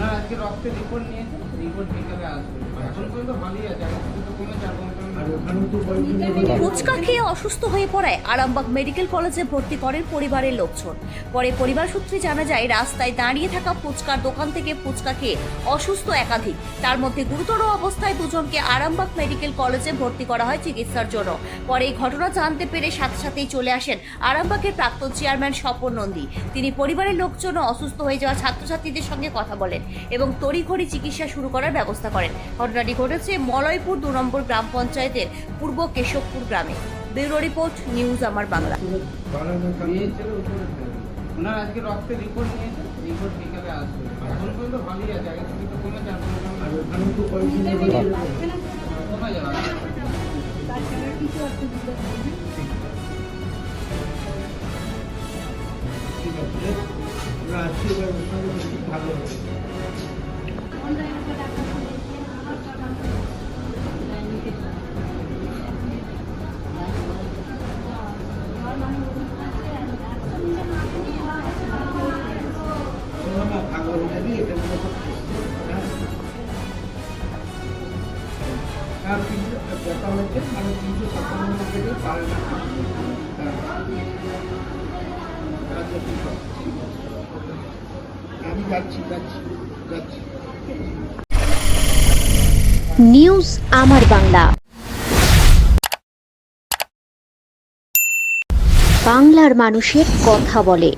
ওনার আজকে রক্তের রিপোর্ট নিয়েছে রিপোর্ট বিকালে আসবে। এখন পর্যন্ত ভালোই আছে ফুচকা খেয়ে অসুস্থ হয়ে পড়ায় আরামবাগ মেডিকেল কলেজে ভর্তি করেন পরিবারের লোকজন। পরে পরিবার সূত্রে জানা যায়, রাস্তায় দাঁড়িয়ে থাকা ফুচকার দোকান থেকে ফুচকা খেয়ে অসুস্থ একাধিক। তার মধ্যে গুরুতর অবস্থায় দুজনকে আরামবাগ মেডিকেল কলেজে ভর্তি করা হয় চিকিৎসার জন্য। পরে এই ঘটনা জানতে পেরে সাথে সাথেই চলে আসেন আরামবাগের প্রাক্তন চেয়ারম্যান স্বপন নন্দী। তিনি পরিবারের লোকজন অসুস্থ হয়ে যাওয়া ছাত্রছাত্রীদের সঙ্গে কথা বলেন এবং তড়িঘড়ি চিকিৎসা শুরু করার ব্যবস্থা করেন। ঘটনাটি ঘটেছে মলয়পুর দু নম্বর গ্রাম পঞ্চায়েতের পূর্ব কেশবপুর গ্রামে। ব্যুরো রিপোর্ট নিউজ আমার বাংলা। ওনার আজকে রক্তের রিপোর্ট নিয়েছে রিপোর্ট বিকালে আসবে? এখন পর্যন্ত ভালোই আছে আগে থেকে তো কমেছে আর কমে কোথায় যাওয়া আর তিনশো মানে তিনশো সাতান্ন থেকে পারে না। আমি যাচ্ছি যাচ্ছি যাচ্ছি। নিউজ আমার বাংলা। বাংলার মানুষের কথা বলে।